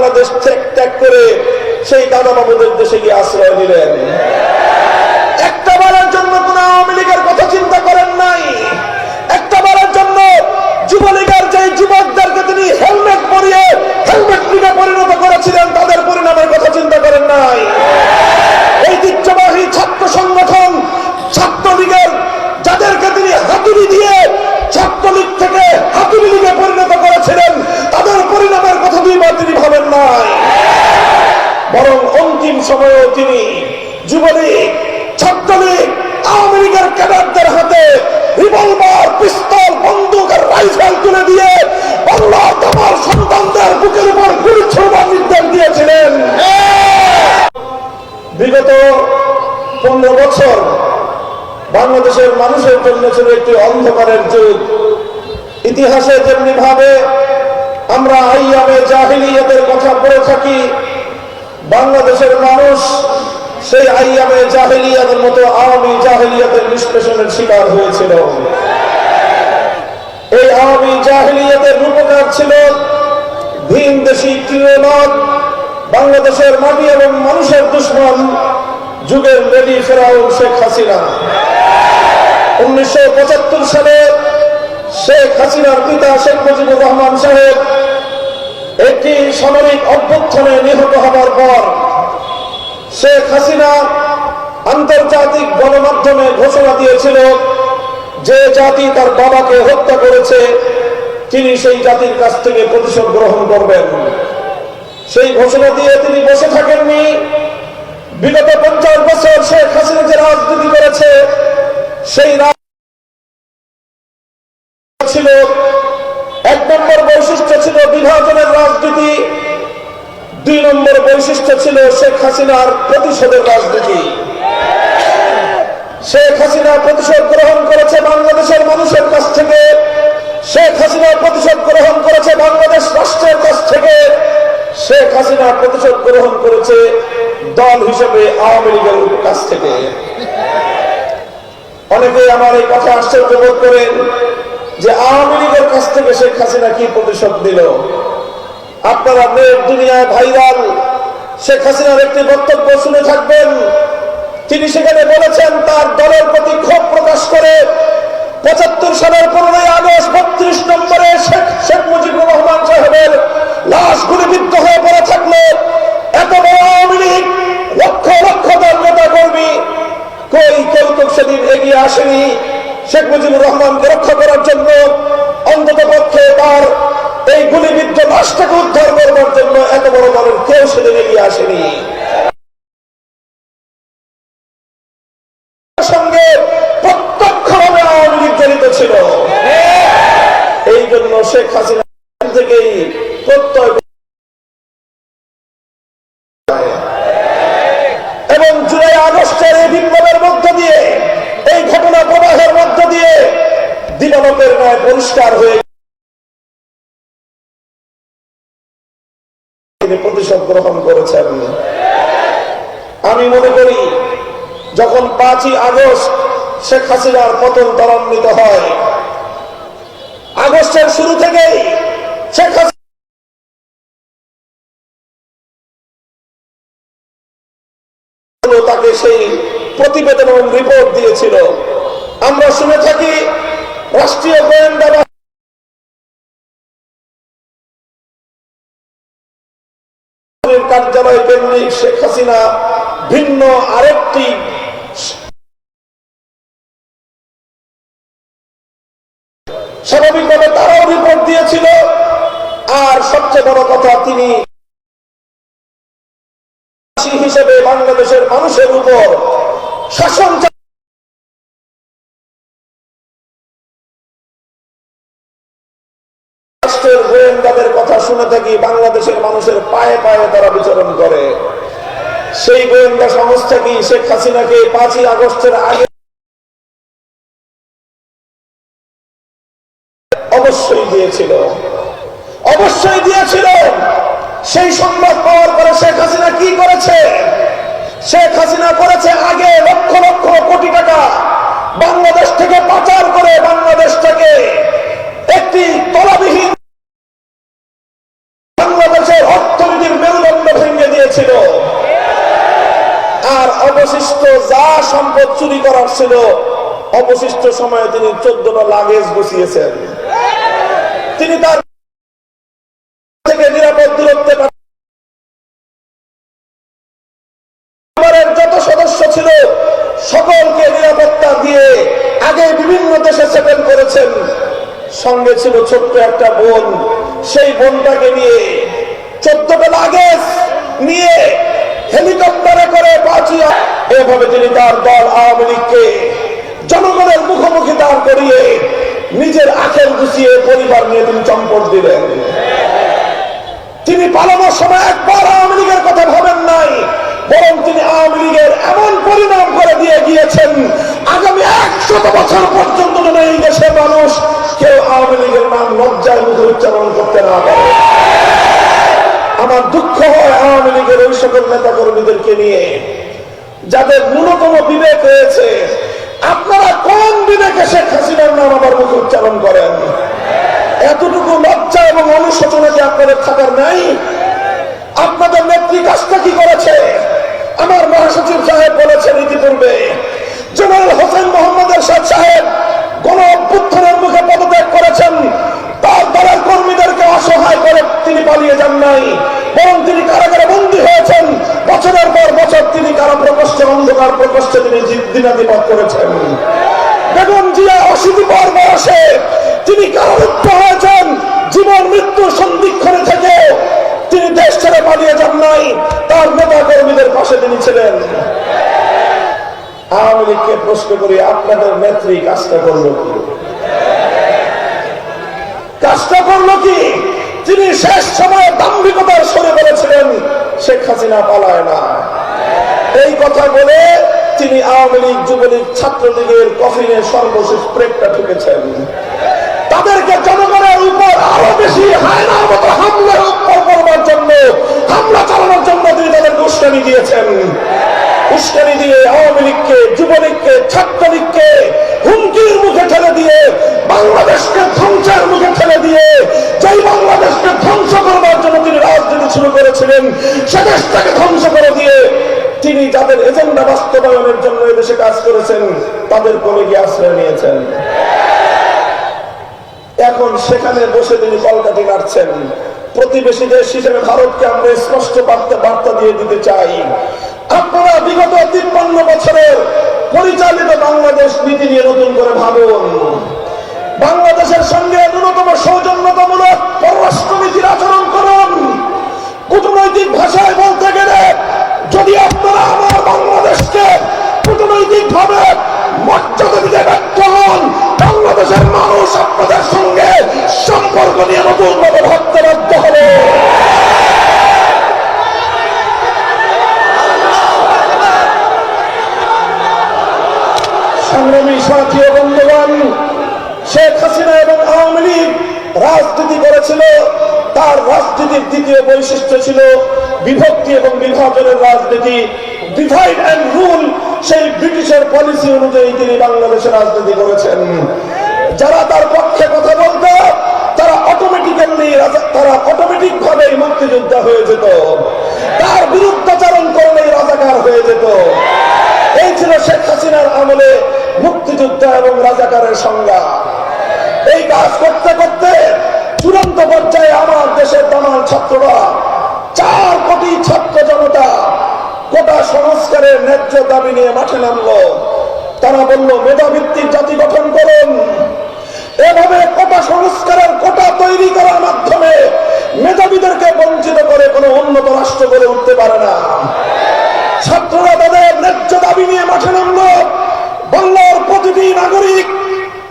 বাংলাদেশ ত্যাগ ত্যাগ করে সেই দাদা বাবুদের দেশে গিয়ে আশ্রয় নিলেন। একটা বারের জন্য কোন আওয়ামী লীগের কথা চিন্তা করেন নাই। একটা বারের জন্য যুবলীগের যে যুবকদেরকে তিনি হেলমেট পরিয়ে, হেলমেট লীগে পরিণত করেছিলেন, তাদের পরিণামের কথা চিন্তা করেন নাই। ঐতিহ্যবাহী ছাত্র সংগঠন ছাত্রলীগের যাদেরকে তিনি হাতুড়ি দিয়ে ছাত্রলীগ থেকে হাতুড়ি লীগে পরিণত করেছিলেন তাদের পরিণামের কথা দুইবার তিনি ভাবেন নাই বরং অন্তিম সময়েও তিনি যুবলীগ, ছাত্রলীগ লীগের ক্যাডারদের হাতে রিভলভার, পিস্তল, বন্দুক আর রাইফেল তুলে দিয়ে বাংলার তোমার সন্তানদের বুকের উপর গুলি ছোড়বার নির্দেশ দিয়েছিলেন। বিগত পনেরো বছর বাংলাদেশের মানুষের জন্য ছিল একটি অন্ধকারের যুগ। ইতিহাসে যেমনি ভাবে আমরা আইয়ামে জাহিলিয়াতের কথা পড়ে থাকি বাংলাদেশের মানুষ সেই আইয়ামে জাহেলিয়াদের মতো আওয়ামী জাহিলিয়াতের নিষ্পেষণের শিকার হয়েছিল। এই আওয়ামী জাহিলিয়াতের রূপকার ছিল ভিন দেশি তৃণমূল বাংলাদেশের মাটি এবং মানুষের দুশ্মন যুগের লেডি ফেরাউন শেখ হাসিনা। উনিশশো পঁচাত্তর সালে শেখ হাসিনার পিতা শেখ মুজিবুর রহমান সাহেব একটি সামরিক অভ্যুত্থানে নিহত হবার পর শেখ হাসিনা আন্তর্জাতিক গণমাধ্যমে ঘোষণা দিয়েছিল যে জাতি তার বাবাকে হত্যা করেছে, তিনি সেই জাতির কাছ থেকে প্রতিশোধ গ্রহণ করবেন। সেই ঘোষণা দিয়ে তিনি বসে থাকেননি। বিগত পঞ্চাশ বছর শেখ হাসিনা যে রাজনীতি করেছে, সেই ছিল এক নম্বর বৈশিষ্ট্য ছিল বিভাজনের রাজনীতি। দুই নম্বর বৈশিষ্ট্য ছিল শেখ হাসিনার প্রতিশোধের রাজনীতি। শেখ হাসিনা প্রতিশোধ গ্রহণ করেছে বাংলাদেশের মানুষের কাছ থেকে। শেখ হাসিনা প্রতিশোধ গ্রহণ করেছে বাংলাদেশ রাষ্ট্রের কাছ থেকে। শেখ হাসিনা প্রতিশোধ গ্রহণ করেছে দল হিসেবে আওয়ামী লীগের কাছ থেকে। অনেকে আমার এই কথা আশ্চর্য বোধ করেন। যে আওয়ামী লীগের কাছ থেকে শেখ হাসিনা কি প্রতিশোধ দিল আপনারা নেট দুনিয়ায় ভাইরাল। শেখ হাসিনার একটি বক্তব্য শুনে থাকবেন। তিনি সেখানে বলেছেন, তার দলের প্রতি ক্ষোভ প্রকাশ করে পঁচাত্তর সালের পনেরোই আগস্ট বত্রিশ নম্বরে শেখ শেখ মুজিবুর রহমান সাহেবের লাশ গুলিবিদ্ধ হয়ে পড়ে থাকলে। এত বড় আওয়ামী লীগ, লক্ষ লক্ষ দল নেতা কর্মী কই কেউ তো সেদিন এগিয়ে আসেনি? শেখ মুজিবুর রহমানকে রক্ষা করার জন্য অন্তত পক্ষে তার এই গুলিবিদ্ধ লাশটাকে উদ্ধার করবার জন্য এত বড় দলের কেউ সেদিন এগিয়ে আসেনি সঙ্গে প্রত্যক্ষভাবে আওয়ামী লীগ জড়িত ছিল এই জন্য শেখ হাসিনা থেকেই প্রত্যয় এবং জুলাই আগস্টের এই বিপ্লবের মধ্য দিয়ে এই ঘটনা প্রবাহের মধ্য দিয়ে দিবালকের ন্যায় পরিষ্কার হয়ে তিনি প্রতিশোধ গ্রহণ করেছেন আমি মনে করি যখন পাঁচই আগস্ট শেখ হাসিনার পতন ত্বরান্বিত হয়, আগস্টের শুরু থেকেই শেখ তাকে সেই প্রতিবেদন রিপোর্ট দিয়েছিল। আমরা শুনে থাকি রাষ্ট্রীয় গোয়েন্দা কার্যালয় কেন্দ্রিক শেখ হাসিনা ভিন্ন আরেকটি স্বাভাবিকভাবে তারাও রিপোর্ট দিয়েছিল, আর সবচেয়ে বড় কথা তিনি হিসেবে বাংলাদেশের মানুষের উপর শাসন রাষ্ট্রের গোয়েন্দাদের কথা শুনে থাকি বাংলাদেশের মানুষের পায়ে পায়ে তারা বিচরণ করে। সেই গোয়েন্দা সংস্থা কি শেখ হাসিনাকে পাঁচই আগস্টের আগে? অবশ্যই দিয়েছিল। অবশ্যই দিয়েছিল। সেই সংবাদ পাওয়ার পরে শেখ হাসিনা কি করেছে? শেখ হাসিনা করেছে আগে লক্ষ লক্ষ কোটি টাকা বাংলাদেশ থেকে পাচার করে বাংলাদেশটাকে একটি তলাবিহীন বাংলাদেশের অর্থনীতির অবশিষ্ট যা সম্পদ চুরি করার ছিল, অবশিষ্ট সময়ে তিনি চোদ্দটা লাগেজ গুছিয়েছেন তিনি তার থেকে নিরাপদ দূরত্বে সকলকে নিরাপত্তা দিয়ে আগে বিভিন্ন দেশে সেটেল করেছেন। সঙ্গে ছিল ছোট্ট একটা বোন। সেই বোনটাকে নিয়ে চোদ্দটা লাগেজ নিয়ে হেলিকপ্টারে করে বাঁচিয়ে এভাবে তিনি তার দল আওয়ামী লীগকে জনগণের মুখোমুখি দাঁড় করিয়ে নিজের আখের গুছিয়ে পরিবার নিয়ে তিনি চম্পট দিলেন। তিনি পালানোর সময় একবার আওয়ামী লীগের কথা ভাবেন নাই, বরং তিনি আওয়ামী লীগের এমন পরিণাম করে দিয়ে গিয়েছেন, আগামী একশত বছর পর্যন্ত যেন এই দেশের মানুষ কেউ আওয়ামী লীগের নাম লজ্জায় মুখে উচ্চারণ করতে না পারে। আমার দুঃখ হয় আওয়ামী লীগের ওই সকল নেতা কর্মীদেরকে নিয়ে, যাদের ন্যূনতম বিবেক রয়েছে। আপনারা কোন বিবেকে শেখ হাসিনার নাম আবার মুখে উচ্চারণ করেন? এতটুকু লজ্জা এবং অনুশোচনা কি আপনাদের থাকার নাই? আপনাদের নেত্রী কাজটা কি করেছে? আমার মহাসচিব সাহেব বলেছেন ইতিপূর্বে জেনারেল হোসেন মোহাম্মদ এরশাদ সাহেব গণ অভ্যুত্থানের মুখে পদত্যাগ করেছেন। তার দলের কর্মীদেরকে অসহায় করে তিনি পালিয়ে যান নাই, বরং তিনি কারাগারে বন্দী হয়েছেন। বছরের পর বছর তিনি কারা প্রকোষ্ঠে, অন্ধকার প্রকোষ্ঠে তিনি জি- করেছেন। বেগম জিয়া অশীতি পর বয়সে তিনি কারারুদ্ধ হয়েছেন। জীবন মৃত্যুর সন্ধিক্ষণে থেকে তিনি দেশ ছেড়ে পালিয়ে যান নাই। তার নেতা কর্মীদের পাশে তিনি ছিলেন। আওয়ামী লীগকে প্রশ্ন করি, আপনাদের নেত্রী কাজটা করল কি কাজটা করল কি? তিনি শেষ সময়ে দাম্ভিকতার সরে বলেছিলেন শেখ হাসিনা পালায় না। এই কথা বলে তিনি আওয়ামী লীগ, যুবলীগ, ছাত্রলীগের কফিনে সর্বশেষ প্রেমটা ঠুকেছেন। তাদেরকে জনগণের উপর আরও বেশি হায়নার মতো হামলার উত্তর করবার জন্য হামলা চালানোর জন্য তিনি তাদেরকে উস্কানি দিয়েছেন উস্কানি দিয়ে আওয়ামী লীগকে, যুবলীগকে, ছাত্রলীগকে হুমকির মুখে ঠেলে দিয়ে, বাংলাদেশকে ধ্বংসের মুখে ঠেলে দিয়ে, যেই বাংলাদেশকে ধ্বংস করবার জন্য তিনি রাজনীতি শুরু করেছিলেন, সে দেশটাকে ধ্বংস করে দিয়ে তিনি যাদের এজেন্ডা বাস্তবায়নের জন্য এদেশে কাজ করেছেন, তাদের কোলে গিয়ে আশ্রয় নিয়েছেন। এখন সেখানে বসে তিনি কলকাতি নাড়ছেন। প্রতিবেশী দেশ হিসেবে ভারতকে আমরা স্পষ্ট বার্তা বার্তা দিয়ে দিতে চাই। আপনারা বিগত তিপ্পান্ন বছরের পরিচালিত বাংলাদেশ নীতি নিয়ে নতুন করে ভাবুন। বাংলাদেশের সঙ্গে ন্যূনতম সৌজন্যতামূলক পররাষ্ট্রনীতির আচরণ করুন। বৈশিষ্ট্য ছিল বিভক্তি এবং বিভাজনের রাজনীতি ডিভাইড অ্যান্ড রুল সেই ব্রিটিশের পলিসি অনুযায়ী তিনি বাংলাদেশে রাজনীতি করেছেন। যারা তার পক্ষে কথা বলত, তারা অটোমেটিক্যালি তারা অটোমেটিক ভাবে মুক্তিযোদ্ধা হয়ে যেত। তার বিরুদ্ধাচারণ করলেই রাজাকার হয়ে যেত। এই ছিল শেখ হাসিনার আমলে মুক্তিযোদ্ধা এবং রাজাকারের সংজ্ঞা। এই কাজ করতে করতে চূড়ান্ত পর্যায়ে আমার দেশের দামাল ছাত্ররা, চার কোটি ছাত্র জনতা কোটা সংস্কারের ন্যায্য দাবি নিয়ে মাঠে নামলো। তারা বলল মেধাভিত্তিক জাতি গঠন করুন। এভাবে কোটা সংস্কারের কোটা তৈরি করার মাধ্যমে মেধাবীদেরকে বঞ্চিত করে কোনো উন্নত রাষ্ট্র গড়ে উঠতে পারে না। ছাত্ররা তাদের ন্যায্য দাবি নিয়ে মাঠে নামলো। বাংলার প্রতিটি নাগরিক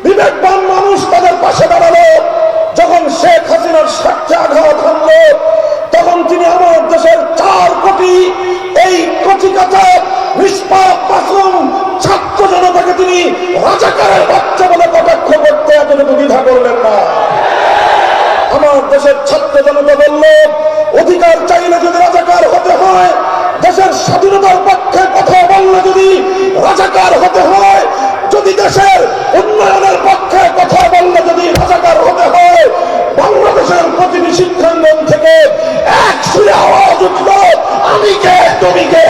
বিবেকবান মানুষ তাদের পাশে দাঁড়াল। ভাষাকার হতে হয়, যদি দেশের উন্নয়নের পক্ষে কথা বললে যদি ভাষাকার হতে হয়, বাংলাদেশের প্রতিটি শিক্ষাঙ্গন থেকে এক সুরে আওয়াজ উঠল, আমি কে? তুমি কে?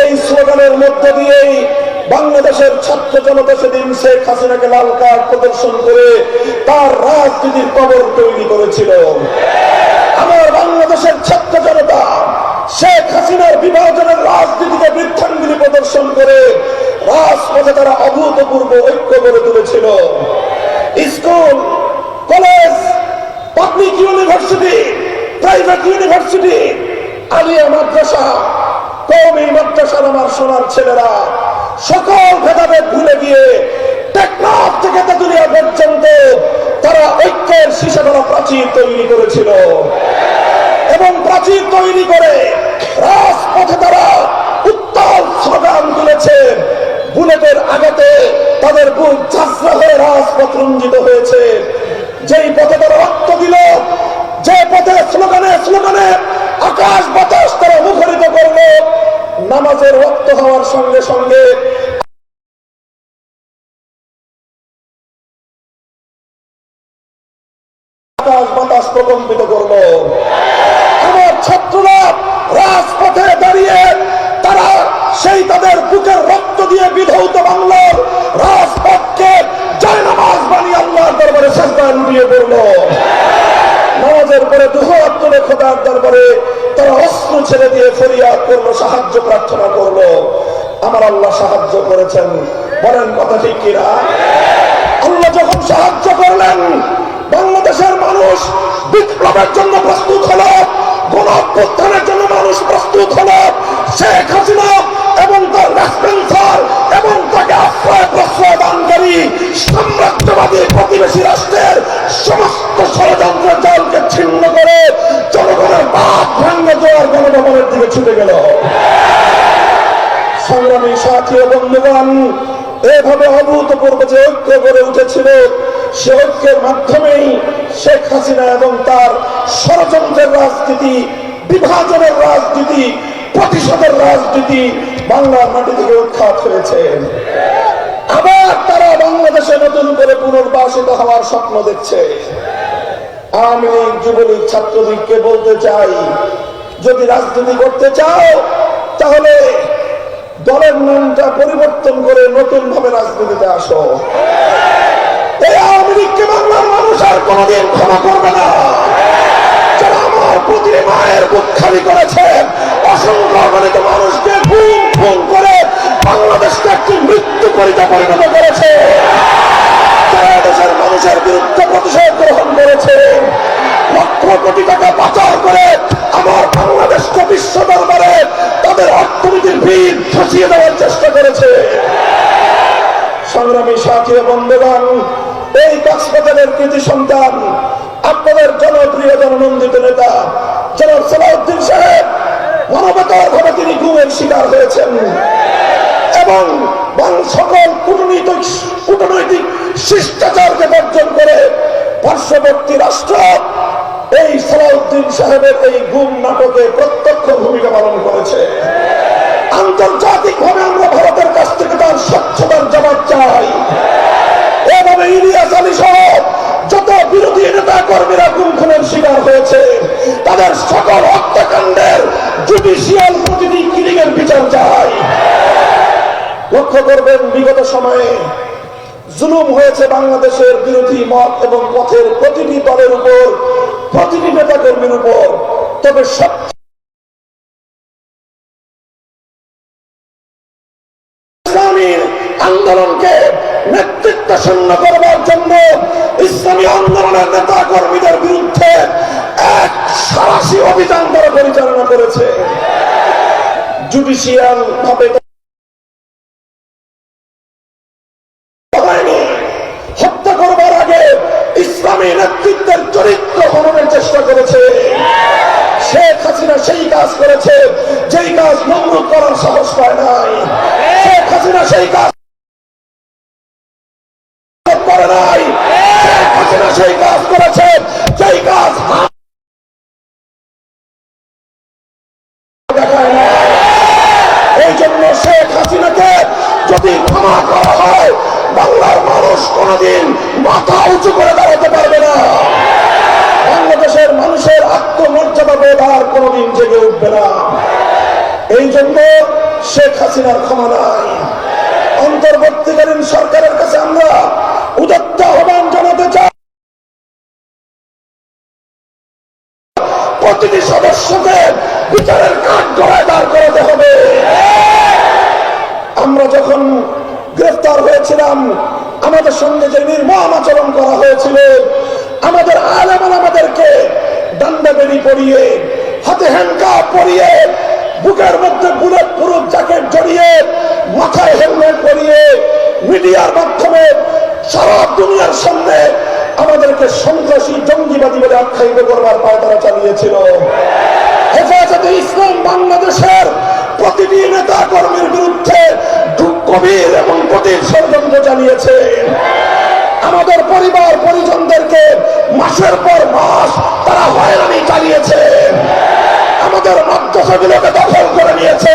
এই স্লোগানের মধ্যে দিয়েই বাংলাদেশের ছাত্র জনতা সেদিন শেখ হাসিনাকে লাল কার্ড প্রদর্শন করে তার রাজনীতির কবর তৈরি করেছিল। আমার বাংলাদেশের ছাত্র জনতা হাসিনার বিভাজনের রাজনীতিতে বৃদ্ধাঙ্গুলি প্রদর্শন করে রাজপথে তারা অভূতপূর্ব ঐক্য গড়ে তুলেছিল। School, college public university private university Alia মাদ্রাসা কৌমি মাদ্রাসার আমার সোনার ছেলেরা, সকল ভেদাভেদ ভুলে গিয়ে টেকনাফ থেকে তেতুলিয়া পর্যন্ত তারা ঐক্যের শিশাতলা প্রাচীর তৈরি করেছিল। এবং প্রাচীর তৈরি করে রাজপথে তারা উত্তাল স্লোগান তুলেছে। বুলেটের আঘাতে তাদের বুক ঝাঁসরা হয়ে রাজপথ রঞ্জিত হয়েছে। যেই পথে তারা রক্ত দিল, যে পথে স্লোগানে স্লোগানে আকাশ বাতাস তারা মুখরিত করল। নামাজের রক্ত হওয়ার সঙ্গে সঙ্গে করেছেন। বলেন কথা ঠিক কিনা? আল্লাহ যখন সাহায্য করলেন, বাংলাদেশের মানুষ বিপ্লবের জন্য প্রস্তুত হলো কোন অভ্যুত্থানের জন্য মানুষ প্রস্তুত হলো। শেখ হাসিনা এবং তার রাষ্ট্রেন্সার এবং তাকে আশ্রয় প্রশ্রয় দানকারী সাম্রাজ্যবাদী প্রতিবেশী রাষ্ট্রের সমস্ত ষড়যন্ত্র জালকে ছিন্ন করে জনগণের বাদ ভাঙ্গে দেওয়ার গণভবনের দিকে ছুটে গেল। সংগ্রামী সাথী বন্ধুগণ, এভাবে অভূতপূর্ব যে ঐক্য গড়ে উঠেছিল, সে ঐক্যের মাধ্যমেই শেখ হাসিনা এবং তার ষড়যন্ত্রের রাজনীতি, বিভাজনের রাজনীতি, প্রতিশোধের রাজনীতি বাংলার মাটি থেকে উৎখাত হয়েছে। আবার তারা বাংলাদেশে নতুন করে পুনর্বাসিত হওয়ার স্বপ্ন দেখছে। আমি লীগ যুবলীগ ছাত্রলীগকে বলতে চাই, যদি রাজনীতি করতে চাও, তাহলে দলের নামটা পরিবর্তন করে নতুন ভাবে রাজনীতিতে আসো। বাংলার মানুষ আর কোনোদিন ক্ষমা করবে না। করেছে। মানুষের বিরুদ্ধে প্রতিশোধ গ্রহণ করেছে। লক্ষ কোটি টাকা পাচার করে আমার বাংলাদেশকে বিশ্ব দরবারে তাদের অর্থনীতির ভিড় খসিয়ে দেওয়ার চেষ্টা করেছে। সংগ্রামী সাথী বন্ধুগণ, এই কক্সবাজারের কৃতি সন্তান, আপনাদের জনপ্রিয় জননন্দিত নেতা, জনাব সালাউদ্দিন সাহেব, মানবতার ভাবে তিনি গুমের শিকার হয়েছেন। এবং সকল কূটনৈতিক কূটনৈতিক শিষ্টাচারকে বর্জন করে পার্শ্ববর্তী রাষ্ট্র এই সালাউদ্দিন সাহেবের এই গুম নাটকে প্রত্যক্ষ ভূমিকা পালন করেছে। আন্তর্জাতিক ভাবে আমরা ভারতের কাছ থেকে তার স্বচ্ছতার জবাব চাই। এভাবে ইলিয়াস আলী সহ যত বিরোধী নেতা কর্মীরা গুম খুনের শিকার হয়েছে, তাদের সকল হত্যাকাণ্ডের জুডিশিয়াল প্রতিটি কিলিংয়ের বিচার চাই। লক্ষ্য করবেন, বিগত সময়ে জুলুম হয়েছে বাংলাদেশের বিরোধী মত এবং পথের প্রতিটি দলের উপর। প্রতিটি নেতা কর্মীর উপর তবে সব আন্দোলনকে নেতৃত্ব শূন্য করবার জন্য ইসলামী আন্দোলনের নেতা কর্মীদের বিরুদ্ধে এক সারাশি অভিযান তারা পরিচালনা করেছে জুডিশিয়াল ভাবে। হত্যা করবার আগে ইসলামী নেতৃত্বের চরিত্র হননের সেই কাজ করেছে, যেই কাজ নমরুদ করার সাহস পায় নাই। শেখ সেই কাজ করে নাই। শেখ সেই কাজ করেছে, যেই কাজ এই জন্য হয়, বাংলার মানুষ কোনোদিন মাথা উঁচু করে দাঁড়াতে পারবে না। মানুষের আত্মমর্যাদা বোধ আর জেগে উঠবে না। এই জন্য শেখ হাসিনার ক্ষমা নাই অন্তর্বর্তীকালীন সরকারের কাছে আমরা উদত্ত আহ্বান জানাতে চাই। প্রতিটি সদস্যকে বিচারের কাঠ গড়ায় দাঁড় করাতে হবে। আমরা যখন গ্রেফতার হয়েছিলাম, আমাদের সঙ্গে যে নির্মম আচরণ করা হয়েছিল, আমাদের আলেমান আমাদেরকে ডান্ডা বেরি পরিয়ে, হাতে হ্যান্ডকাপ পরিয়ে, বুকের মধ্যে বুলেট পুরুষ জ্যাকেট জড়িয়ে, মাথায় হেলমেট পরিয়ে, মিডিয়ার মাধ্যমে সারা দুনিয়ার সামনে আমাদেরকে সন্ত্রাসী, জঙ্গিবাদী বলে আখ্যায়িত করবার পায় তারা চালিয়েছিল। হেফাজতে ইসলাম বাংলাদেশের প্রতিটি নেতা কর্মীর বিরুদ্ধে কবির এবং কঠিন ষড়যন্ত্র চালিয়েছে। আমাদের পরিবার, পরিজনদেরকে মাসের পর মাস তারা আমাদের মাদ্রাসাগুলোকে দখল করে নিয়েছে।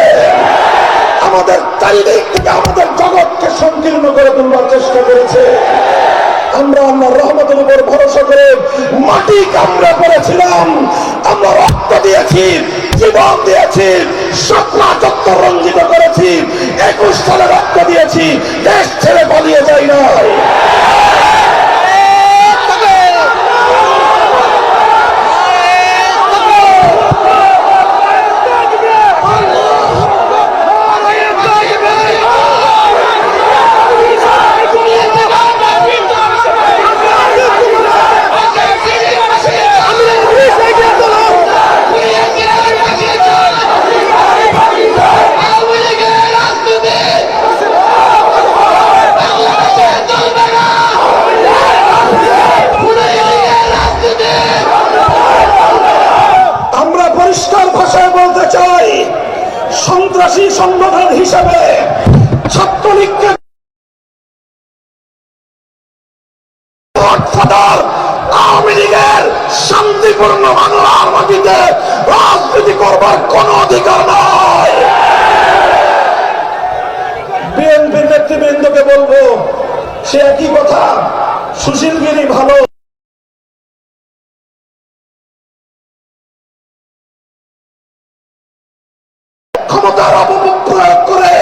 আমাদের চারিদিক থেকে আমাদের জগৎকে সংকীর্ণ করে তুলবার চেষ্টা করেছে। আমরা আল্লাহর রহমতের উপর ভরসা করে মাটি কামড়ে করেছিলাম আমরা রক্ত দিয়েছি, জীবন দিয়েছি, স্বপ্না চত্বর রঞ্জিত করেছি, একুশ সালে রক্ত দিয়েছি, দেশ ছেড়ে পালিয়ে যাই নাই আমরা পরিষ্কার ভাষায় বলতে চাই সন্ত্রাসী সংগঠন হিসেবে ছাত্রলীগকে গডফাদার আওয়ামী লীগের শান্তিপূর্ণ বাংলার মাটিতে রাজনীতি করবার কোন অধিকার নাই বিএনপির নেতৃবৃন্দকে বলব সে একই কথা সুশীলগিরি ভালো ক্ষমতার অপপ্রয়োগ করে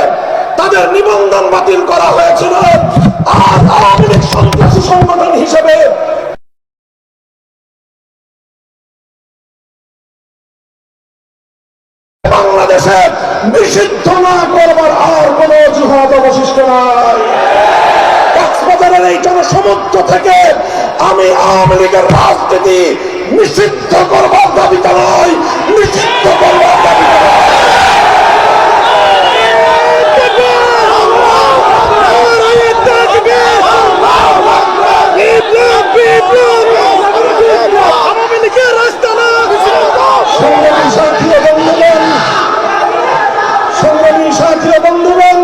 তাদের নিবন্ধন বাতিল করা হয়েছিল। আর আওয়ামী সন্ত্রাসী সংগঠন হিসেবে বাংলাদেশে নিষিদ্ধ না করবার আর কোন অজুহাত অবশিষ্ট নাই। কক্সবাজারের এই জনসমুদ্র থেকে আমি আওয়ামী লীগের রাজনীতি নিষিদ্ধ করবার দাবিতে নয়, নিষিদ্ধ করবার নয় সংগ্রামী সাথী ও বন্ধুগণ সংগ্রামী সাথী ও বন্ধুগণ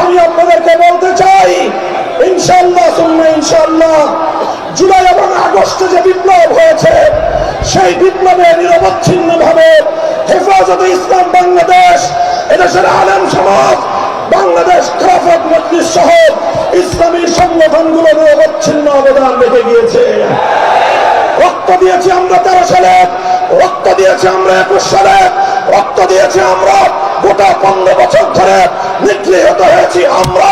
আমি আপনাদেরকে বলতে চাই ইনশাল্লাহ সুন্না ইনশাল্লাহ জুলাই এবং আগস্টে যে বিপ্লব হয়েছে সেই বিপ্লবে নিরবচ্ছিন্ন ভাবে হেফাজতে ইসলাম বাংলাদেশ, এদেশের আলেম সমাজ, বাংলাদেশ খেলাফত মজলিস সহ ইসলামী সংগঠনগুলো নিরবচ্ছিন্ন অবদান রেখে গিয়েছে। রক্ত দিয়েছি আমরা তেরো সালে, রক্ত দিয়েছি আমরা একুশ সালে, রক্ত দিয়েছি আমরা গোটা পনেরো বছর ধরে নিগৃহীত হয়েছি আমরা।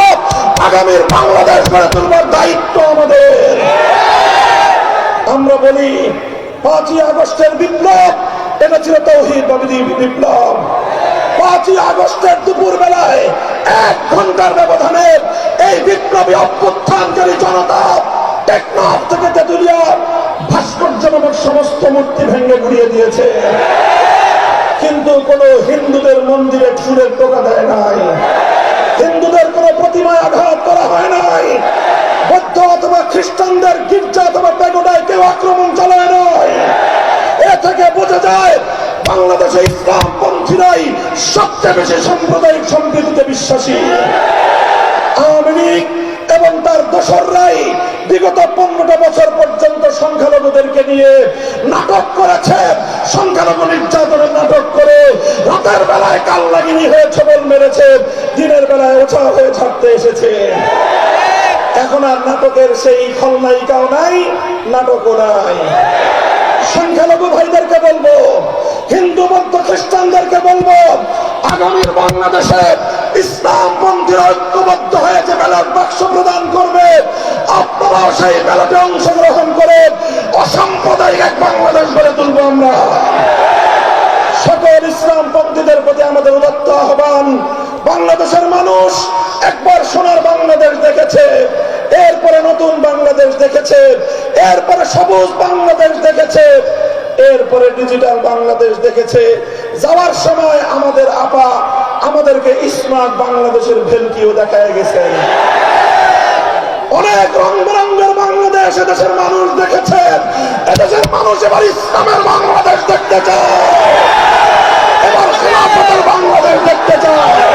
আগামীর বাংলাদেশ গড়ে তুলবার পাঁচই আগস্টের বিপ্লব, এটা ছিল তৌহিদ বাবিদি বিপ্লব। পাঁচই আগস্টের দুপুর বেলায় এক ঘণ্টার ব্যবধানে এই বিপ্লবী অভ্যুত্থানকারী জনতা সমস্ত কিন্তু কোন হিন্দুদের মন্দিরে দেয় নাই। হিন্দুদের কোন প্রতিমায় আঘাত করা হয় নাই। বৌদ্ধ অথবা খ্রিস্টানদের গির্জা অথবা পেগোডায় কেউ আক্রমণ চালায় নয়। এ থেকে বোঝা যায়, বাংলাদেশে ইসলাম পন্থীরাই সবচেয়ে বেশি সাম্প্রদায়িক সম্প্রীতিতে বিশ্বাসী। আওয়ামী লীগ এবং তার দোসররাই বিগত পনেরোটা বছর পর্যন্ত সংখ্যালঘুদেরকে নিয়ে নাটক করেছে। সংখ্যালঘু নির্যাতনের নাটক করে রাতের বেলায় কাল লাগিনি হয়ে ছবল মেরেছে, দিনের বেলায় ওঠা হয়ে ছাড়তে এসেছে। এখন আর নাটকের সেই খলনায়িকাও নাই, নাটকও নাই। সংখ্যালঘু ভাইদেরকে বলব, হিন্দু বৌদ্ধ খ্রিস্টানদেরকে বলব, আগামীর বাংলাদেশে ইসলাম পন্থীর ঐক্যবদ্ধ হয়ে যে ব্যালট বাক্স প্রদান করবে, আপনারাও সেই ব্যালটে অংশগ্রহণ করে অসাম্প্রদায়িক এক বাংলাদেশ গড়ে তুলবো আমরা। সকল ইসলাম পন্থীদের প্রতি আমাদের উদত্ত আহ্বান, বাংলাদেশের মানুষ একবার সোনার বাংলাদেশ দেখেছে। নতুন বাংলাদেশ দেখেছে, এরপরে সবুজ বাংলাদেশ দেখেছে, এরপরে ডিজিটাল বাংলাদেশ দেখেছে। যাওয়ার সময় আমাদের আপা আমাদেরকে স্মার্ট বাংলাদেশের ভেলকিও দেখায় গেছেন অনেক রং বেরঙ্গের বাংলাদেশ এদেশের মানুষ দেখেছে, এদেশের মানুষ এবার ইসলামের বাংলাদেশ দেখতে চায়। এবার খেলাফতের বাংলাদেশ দেখতে চায়।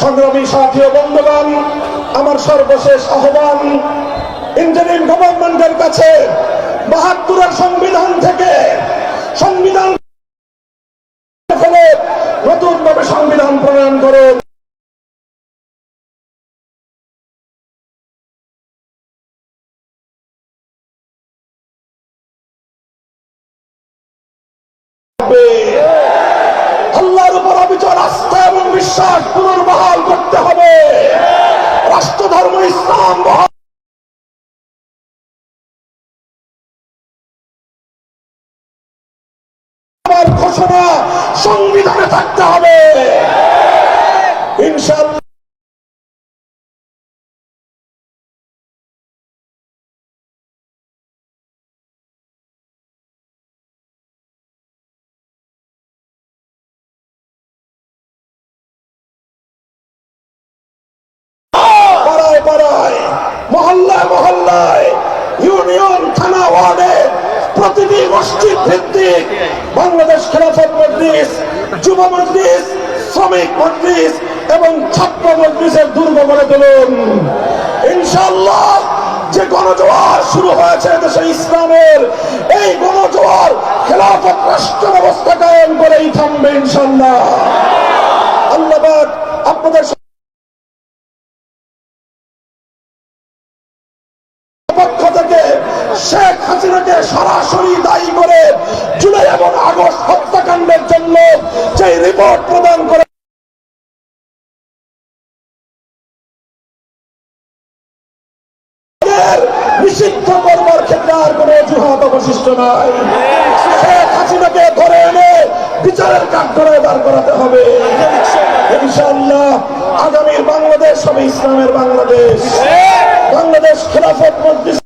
সংগ্রামী সাথী বন্ধুগণ, আমার সর্বশেষ আহ্বান ইন্টারিম গভর্নমেন্টের কাছে বাহাত্তরের সংবিধান থেকে সংবিধান ফলে নতুন সংবিধান প্রণয়ন করুন। ঘোষণা সংবিধানে থাকতে হবে। ইনশাল্লাহ এবং ছাত্র দুর্গ বলে তুলুন। ইনশাল্লাহ যে গণজোয়ার শুরু হয়েছে দেশে ইসলামের, এই গণজোয়ার খেলাফত রাষ্ট্র ব্যবস্থা কায়েম করেই থামবে ইনশাল্লাহ আল্লাহ আপনাদের অবশিষ্ট নাই। ধরে এনে বিচারের কাঠগড়ায় দাঁড় করাতে হবে। ইনশাআল্লাহ আগামীর বাংলাদেশ হবে ইসলামের বাংলাদেশ। বাংলাদেশ খেলাফত মজলিস